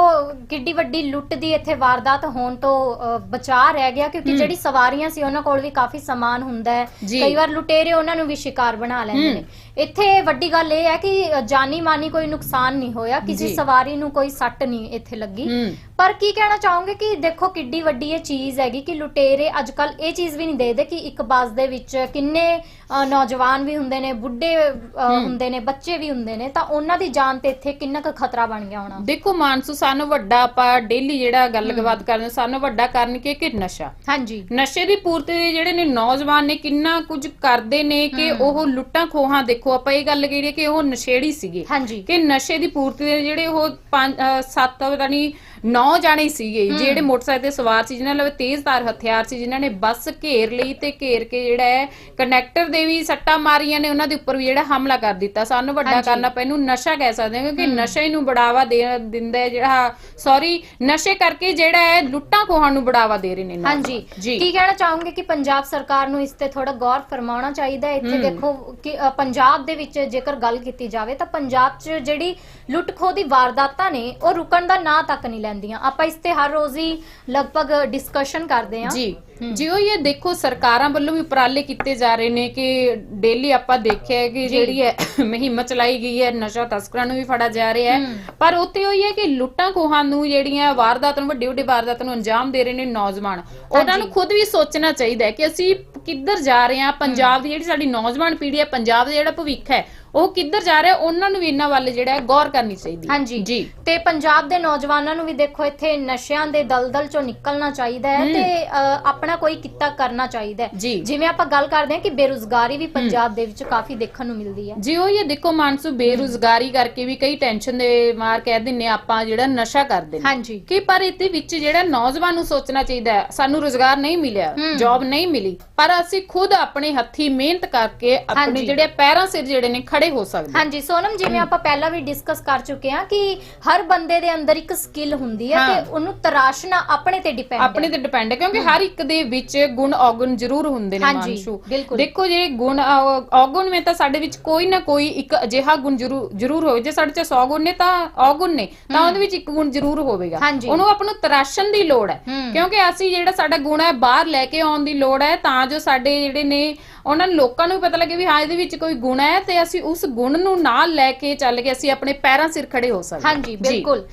ਕਿੱਡੀ ਵੱਡੀ ਲੁੱਟ ਦੀ ਇੱਥੇ ਵਾਰਦਾਤ ਹੋਣ ਤੋਂ ਅ, ਬਚਾ ਰਹਿ ਗਿਆ ਕਿਉਂਕਿ ਜਿਹੜੀ ਸਵਾਰੀਆਂ ਸੀ ਉਹਨਾਂ ਕੋਲ ਵੀ ਕਾਫੀ ਸਮਾਨ ਹੁੰਦਾ ਹੈ। ਜੀ। ਕਈ ਵਾਰ ਲੁਟੇਰੇ ਉਹਨਾਂ ਨੂੰ ਵੀ ਸ਼ਿਕਾਰ ਬਣਾ ਲੈਂਦੇ ਨੇ। ਇੱਥੇ ਵੱਡੀ ਗੱਲ ਇਹ ਹੈ ਕਿ ਅ, ਜਾਨੀ ਮਾਨੀ ਕੋਈ ਨੁਕਸਾਨ ਨਹੀਂ ਹੋਇਆ। ਕਿਸੇ ਜੀ। ਸਵਾਰੀ ਨੂੰ ਕੋਈ ਸੱਟ ਨਹੀਂ ਇੱਥੇ ਲੱਗੀ। ਹੂੰ। ਪਰ ਕੀ ਕਹਿਣਾ ਚਾਹੋਗੇ ਕਿ ਦੇਖੋ ਕਿੱਡੀ ਵੱਡੀ ਇਹ ਚੀਜ਼ ਹੈਗੀ ਕਿ ਲੁਟੇਰੇ ਅੱਜ ਕੱਲ ਇਹ ਚੀਜ਼ ਵੀ ਨਹੀਂ ਦੇਖਦੇ ਕਿ ਇੱਕ ਬੱਸ ਦੇ ਵਿੱਚ ਕਿੰਨੇ ਅ, ਨੌਜਵਾਨ ਵੀ ਹੁੰਦੇ ਨੇ ਬੁੱਢੇ ਅ, ਹੁੰਦੇ ਨੇ ਬੱਚੇ ਵੀ ਹੁੰਦੇ ਨੇ। ਤਾਂ ਉਹਨਾਂ ਦੀ ਜਾਨ ਤੇ ਇੱਥੇ ਕਿੰਨਾ ਕੁ ਖਤਰਾ ਬਣ ਗਿਆ ਹੋਣਾ। ਸਮਝਾਉਣਾ ਦੇਖੋ ਮਾਨਸੂ ਸਾਨੂੰ ਵੱਡਾ ਆਪਾਂ ਡੇਲੀ ਜਿਹੜਾ ਗੱਲਬਾਤ ਕਰਦੇ ਹਾਂ, ਸਾਨੂੰ ਵੱਡਾ ਕਰਨ ਕੀ ਕਿ ਨਸ਼ਾ। ਹਾਂਜੀ। ਨਸ਼ੇ ਦੀ ਪੂਰਤੀ ਲਈ ਜਿਹੜੇ ਨੇ ਨੌਜਵਾਨ ਨੇ ਕਿੰਨਾ ਕੁਝ ਕਰਦੇ ਨੇ ਕਿ ਉਹ ਲੁੱਟਾਂ ਖੋਹਾਂ ਦੇਖੋ ਆਪਾਂ ਇਹ ਗੱਲ ਕਰੀਏ ਕਿ ਉਹ ਨਸ਼ੇੜੀ ਸੀਗੇ। ਹਾਂਜੀ। ਕਿ ਨਸ਼ੇ ਦੀ ਪੂਰਤੀ ਦੇ ਜਿਹੜੇ ਉਹ ਪੰਜ ਸੱਤ ਪਤਾ ਨਹੀਂ ਨੌ ਜਾਣੇ ਸੀਗੇ ਜਿਹੜੇ ਮੋਟਰਸਾਈਕਲ ਤੇ ਸਵਾਰ ਸੀ ਜਿਨ੍ਹਾਂ ਲਵੇ ਤੇਜ਼ਧਾਰ ਹਥਿਆਰ ਸੀ ਜਿਨ੍ਹਾਂ ਨੇ ਬੱਸ ਘੇਰ ਲਈ ਤੇ ਘੇਰ ਕੇ ਜਿਹੜਾ ਹੈ ਕੰਡਕਟਰ ਦੇ ਵੀ ਸੱਟਾਂ ਮਾਰੀਆਂ ਨੇ ਉਹਨਾਂ ਦੇ ਉੱਪਰ ਵੀ ਜਿਹੜਾ ਹਮਲਾ ਕਰ ਦਿੱਤਾ। ਸਾਨੂੰ ਵੱਡਾ ਹਾਂਜੀ। ਕਰਨਾ ਪੈ ਇਹਨੂੰ ਨਸ਼ਾ ਕਹਿ ਸਕਦੇ ਹਾਂ ਕਿਉਂਕਿ ਨਸ਼ੇ ਨੂੰ ਬੜਾਵਾ ਦੇ ਦਿੰਦਾ ਹੈ ਜਿਹੜਾ ਸੌਰੀ ਨਸ਼ੇ ਕਰਕੇ ਜਿਹੜਾ ਹੈ ਲੁੱਟਾਂ ਖੋਹਾਂ ਨੂੰ ਬੜਾਵਾ ਦੇ ਰਹੇ ਨੇ ਨੌਜਵਾਨ। ਹਾਂਜੀ। ਕੀ ਕਹਿਣਾ ਚਾਹੋਗੇ ਕਿ ਪੰਜਾਬ ਸਰਕਾਰ ਨੂੰ ਇਸ ਤੇ ਥੋੜਾ ਗੌਰ ਫਰਮਾਉਣਾ ਚਾਹੀਦਾ ਹੈ? ਇੱਥੇ ਦੇਖੋ ਕਿ ਅ, ਪੰਜਾਬ ਦੇ ਵਿੱਚ ਜੇਕਰ ਗੱਲ ਕੀਤੀ ਜਾਵੇ ਤਾਂ ਪੰਜਾਬ 'ਚ ਜਿਹੜੀ ਲੁੱਟ ਖੋਹ ਦੀ ਵਾਰਦਾਤਾਂ ਨੇ ਉਹ ਰੁਕਣ ਦਾ ਨਾਂ ਤੱਕ ਨਹੀਂ ਲੈਂਦੀਆਂ। ਆਪਾਂ ਇਸ ਤੇ ਹਰ ਰੋਜ਼ ਹੀ ਲਗਭਗ ਡਿਸਕਸ਼ਨ ਕਰਦੇ ਹਾਂ। ਜੀ। ਜਿਉ ਇਹ ਦੇਖੋ ਸਰਕਾਰਾਂ ਵੱਲੋਂ ਵੀ ਉਪਰਾਲੇ ਕੀਤੇ ਜਾ ਰਹੇ ਨੇ ਕਿ ਡੇਲੀ ਆਪਾਂ ਦੇਖਿਆ ਹੈ ਕਿ ਜਿਹੜੀ ਹੈ ਮੁਹਿੰਮ ਚਲਾਈ ਗਈ ਹੈ ਨਸ਼ਾ ਤਸਕਰਾਂ ਨੂੰ ਵੀ ਫੜਾ ਜਾ ਰਿਹਾ ਹੈ। ਪਰ ਉੱਥੇ ਉਹੀ ਹੈ ਕਿ ਲੁੱਟਾਂ ਖੋਹਾਂ ਨੂੰ ਜਿਹੜੀਆਂ ਵਾਰਦਾਤ ਨੂੰ ਵੱਡੇ ਵੱਡੇ ਵਾਰਦਾਤ ਨੂੰ ਅੰਜਾਮ ਦੇ ਰਹੇ ਨੇ ਨੌਜਵਾਨ। ਉਹਨਾਂ ਨੂੰ ਖੁਦ ਵੀ ਸੋਚਣਾ ਚਾਹੀਦਾ ਹੈ ਕਿ ਅਸੀਂ ਕਿੱਧਰ ਜਾ ਰਹੇ ਹਾਂ। ਪੰਜਾਬ ਦੀ ਜਿਹੜੀ ਸਾਡੀ ਨੌਜਵਾਨ ਪੀੜ੍ਹੀ ਹੈ ਪੰਜਾਬ ਦਾ ਜਿਹੜਾ ਭਵਿੱਖ ਹੈ ਉਹ ਕਿੱਧਰ ਜਾ ਰਿਹਾ ਉਹਨਾਂ ਨੂੰ ਵੀ ਇਹਨਾਂ ਵੱਲ ਜਿਹੜਾ ਹੈ ਗੌਰ ਕਰਨੀ ਚਾਹੀਦੀ ਹੈ। ਹਾਂਜੀ। ਜੀ। ਤੇ ਪੰਜਾਬ ਦੇ ਨੌਜਵਾਨਾਂ ਨੂੰ ਵੀ ਦੇਖੋ ਇੱਥੇ ਨਸ਼ਿਆਂ ਦੇ ਦਲਦਲ ਚੋਂ ਨਿਕਲਣਾ ਚਾਹੀਦਾ ਹੈ ਤੇ ਅ, ਆਪਣਾ ਕੋਈ ਕਿੱਤਾ ਕਰਨਾ ਚਾਹੀਦਾ ਹੈ। ਜੀ। ਜਿਵੇਂ ਆਪਾਂ ਗੱਲ ਕਰਦੇ ਹਾਂ ਕਿ ਬੇਰੁਜ਼ਗਾਰੀ ਵੀ ਪੰਜਾਬ ਦੇ ਵਿੱਚ ਕਾਫੀ ਦੇਖਣ ਨੂੰ ਮਿਲਦੀ ਹੈ। ਜੀ ਉਹ ਇਹ ਦੇਖੋ ਮਾਨਸੂ ਬੇਰੁਜ਼ਗਾਰੀ ਕਰਕੇ ਵੀ ਕਈ ਟੈਨਸ਼ਨ ਦੇ ਮਾਰ ਕਹਿ ਦਿੰਨੇ ਆਪਾਂ ਜਿਹੜਾ ਨਸ਼ਾ ਕਰਦੇ ਨੇ। ਹਾਂਜੀ। ਕਿ ਪਰ ਇਹਦੇ ਵਿੱਚ ਜਿਹੜਾ ਨੌਜਵਾਨ ਨੂੰ ਸੋਚਣਾ ਚਾਹੀਦਾ ਹੈ ਸਾਨੂੰ ਰੋਜ਼ਗਾਰ ਨਹੀਂ ਮਿਲਿਆ ਹਮ। ਜੌਬ ਨਹੀਂ ਮਿਲੀ ਪਰ ਅਸੀਂ ਖੁਦ ਆਪਣੇ ਹੱਥੀ ਮਿਹਨਤ ਕਰਕੇ ਆਪਣੇ ਹਾਂਜੀ। ਜਿਹੜੇ ਪੈਰਾਂ ਸਿਰ ਜਿਹੜੇ ਨੇ ਖੜੇ ਹੋ ਸਕਦੇ। ਹਾਂਜੀ ਸੋਨਮ ਜਿਵੇਂ ਆਪਾਂ ਪਹਿਲਾਂ ਵੀ ਡਿਸਕਸ ਕਰ ਚੁੱਕੇ ਹਾਂ ਕਿ ਹਰ ਬੰਦੇ ਦੇ ਅੰਦਰ ਇੱਕ ਸਕਿੱਲ ਹੁੰਦੀ ਹੈ ਹਾਂ। ਤੇ ਉਹਨੂੰ ਤਰਾਸ਼ਣਾ ਆਪਣੇ ਤੇ ਡਿਪੈਂਡ ਆਪਣੇ ਤੇ ਡਿਪੈਂਡ ਹੈ ਕਿਉਂਕਿ ਹਰ ਇੱਕ ਦੇ ਵਿੱਚ ਗੁਣ ਔਗੁਣ ਜ਼ਰੂਰ ਹੁੰਦੇ ਨੇ ਹਾਂਜੀ, ਮਾਨਸੂ ਬਿਲਕੁਲ। ਦੇਖੋ ਜੇ ਗੁਣ ਔ- ਔਗੁਣ ਵਿੱਚ ਤਾਂ ਸਾਡੇ ਵਿੱਚ ਕੋਈ ਨਾ ਕੋਈ ਇੱਕ ਅਜਿਹਾ ਗੁਣ ਜ਼ਰੂਰ ਜ਼ਰੂਰ ਹੋਵੇ ਜੇ ਸਾਡੇ ਚ 100 ਗੁਣ ਨੇ ਤਾਂ ਔਗੁਣ ਨੇ ਤਾਂ ਉਹਦੇ ਵਿੱਚ ਇੱਕ ਗੁਣ ਜ਼ਰੂਰ ਹੋਵੇਗਾ ਹਾਂਜੀ। ਉਹਨੂੰ ਆਪ ਨੂੰ ਤਰਾਸ਼ਣ ਦੀ ਲੋੜ ਹੈ। ਕਿਉਂਕਿ ਅਸੀਂ ਜਿਹੜਾ ਸਾਡਾ ਗੁਣ ਹੈ ਬਾਹਰ ਲੈ ਕੇ ਆਉਣ ਦੀ ਲੋੜ ਹੈ ਤਾਂ ਜੋ ਸਾਡੇ ਜਿਹੜੇ ਨੇ ਉਹਨਾਂ ਨੂੰ ਲੋਕਾਂ ਨੂੰ ਵੀ ਪਤਾ ਲੱਗੇ ਵੀ ਹਾਂ ਇਹਦੇ ਵਿੱਚ ਕੋਈ ਗੁਣ ਹੈ ਤੇ ਅਸੀਂ ਉਸ ਗੁਣ ਨੂੰ ਨਾਲ ਲੈ ਕੇ ਚੱਲ ਕੇ ਅਸੀਂ ਆਪਣੇ ਪੈਰਾਂ ਸਿਰ ਖੜੇ ਹੋ ਸਕਦੇ ਹਾਂ। ਹਾਂਜੀ ਜੀ। ਬਿਲਕੁਲ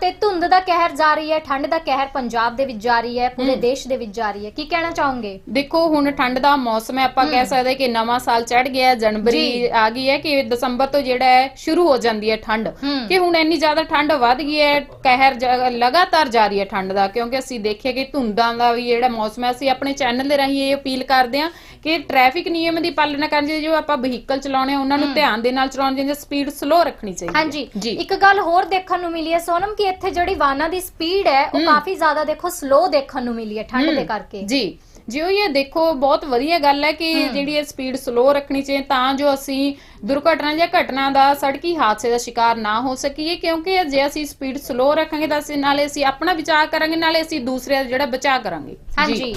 ਤੇ ਧੁੰਦ ਦਾ ਕਹਿਰ ਜਾਰੀ ਹੈ ਠੰਡ ਦਾ ਕਹਿਰ ਪੰਜਾਬ ਦੇ ਵਿੱਚ ਜਾਰੀ ਹੈ ਪੂਰੇ ਦੇਸ਼ ਦੇ ਵਿੱਚ ਜਾਰੀ ਹੈ ਕੀ ਕਹਿਣਾ ਚਾਹੋਗੇ ਦੇਖੋ ਹੁਣ ਠੰਡ ਦਾ ਮੌਸਮ ਹੈ ਆਪਾਂ ਕਹਿ ਸਕਦੇ ਕਿ ਨਵਾਂ ਸਾਲ ਚੜ ਗਿਆ ਹੈ, ਜਨਵਰੀ ਜੀ। ਆ ਗਈ ਹੈ ਕਿ ਦਸੰਬਰ ਤੋਂ ਜਿਹੜਾ ਹੈ ਸ਼ੁਰੂ ਹੋ ਜਾਂਦੀ ਹੈ ਠੰਡ ਹਮ। ਕਿ ਹੁਣ ਇੰਨੀ ਜ਼ਿਆਦਾ ਠੰਡ ਵੱਧ ਗਈ ਹੈ ਕਹਿਰ ਜ- ਲਗਾਤਾਰ ਜਾਰੀ ਹੈ ਠੰਡ ਦਾ ਕਿਉਂਕਿ ਅਸੀਂ ਦੇਖਿਆ ਕਿ ਧੁੰਦਾਂ ਦਾ ਵੀ ਜਿਹੜਾ ਮੌਸਮ ਹੈ ਅਸੀਂ ਆਪਣੇ ਚੈਨਲ ਦੇ ਰਾਹੀਂ ਇਹ ਅਪੀਲ ਕਰਦੇ ਹਾਂ ਕਿ ਟ੍ਰੈਫਿਕ ਨਿਯਮ ਦੀ ਪਾਲਣਾ ਕਰਨੀ ਚਾਹੀਦੀ ਜੋ ਆਪਾਂ ਵਹੀਕਲ ਚਲਾਉਣੇ ਆ, ਉਹਨਾਂ ਨੂੰ ਧਿਆਨ ਦੇ ਨਾਲ ਚਲਾਉਣੀ ਚਾਹੀਦੀ ਸਪੀਡ ਸਲੋ ਰੱਖਣੀ ਚਾਹੀਦੀ ਹੈ। ਹਾਂਜੀ। ਜੀ। ਇੱਕ ਗੱਲ ਹੋਰ ਦੇਖਣ ਨੂੰ ਮਿਲੀ ਹੈ ਸੋਨਮ ਕਿ ਇੱਥੇ ਜਿਹੜੀ ਵਾਹਨਾਂ ਦੀ ਸਪੀਡ ਹੈ ਉਹ ਕਾਫੀ ਜ਼ਿਆਦਾ ਦੇਖੋ ਸਲੋ ਦੇਖਣ ਨੂੰ ਮਿਲੀ ਹੈ ਠੰਡ ਦੇ ਕਰਕੇ। ਜੀ। ਜੀ ਉਹ ਇਹ ਦੇਖੋ ਬਹੁਤ ਵਧੀਆ ਗੱਲ ਹੈ ਕਿ ਜਿਹੜੀ ਇਹ ਸਪੀਡ ਸਲੋ ਰੱਖਣੀ ਚਾਹੀਏ ਤਾਂ ਜੋ ਅਸੀਂ ਦੁਰਘਟਨਾ ਜਾਂ ਘਟਨਾ ਦਾ ਸੜਕੀ ਹਾਦਸੇ ਦਾ ਸ਼ਿਕਾਰ ਨਾ ਹੋ ਸਕੀਏ ਕਿਉਂਕਿ ਜੇ ਅਸੀਂ ਸਪੀਡ ਸਲੋ ਰੱਖਾਂਗੇ ਤਾਂ ਅਸੀਂ ਨਾਲੇ ਅਸੀਂ ਆਪਣਾ ਬਚਾਅ ਕਰਾਂਗੇ ਨਾਲੇ ਅਸੀਂ ਦੂਸਰਿਆਂ ਦਾ ਜਿਹੜਾ ਬਚਾਅ ਕਰਾਂਗੇ। ਜੀ। ਹਾਂਜੀ।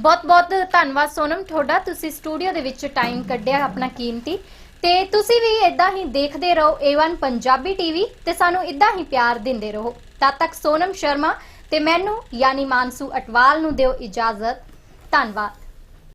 ਬਹੁਤ ਬਹੁਤ ਧੰਨਵਾਦ ਸੋਨਮ ਤੁਹਾਡਾ। ਤੁਸੀਂ ਸਟੂਡੀਓ ਦੇ ਵਿੱਚ ਟਾਈਮ ਕੱਢਿਆ ਆਪਣਾ ਕੀਮਤੀ। ਤੇ ਤੁਸੀਂ ਵੀ ਇਦਾਂ ਹੀ ਦੇਖਦੇ ਰਹੋ A1 ਪੰਜਾਬੀ ਟੀਵੀ ਤੇ ਸਾਨੂੰ ਇਦਾਂ ਹੀ ਪਿਆਰ ਦਿੰਦੇ ਰਹੋ। ਤਦ ਤੱਕ ਸੋਨਮ ਸ਼ਰਮਾ ਤੇ ਮੈਨੂੰ, ਯਾਨੀ ਮਾਨਸੂ ਅਟਵਾਲ ਨੂੰ ਦਿਓ ਇਜਾਜ਼ਤ। ਧੰਨਵਾਦ।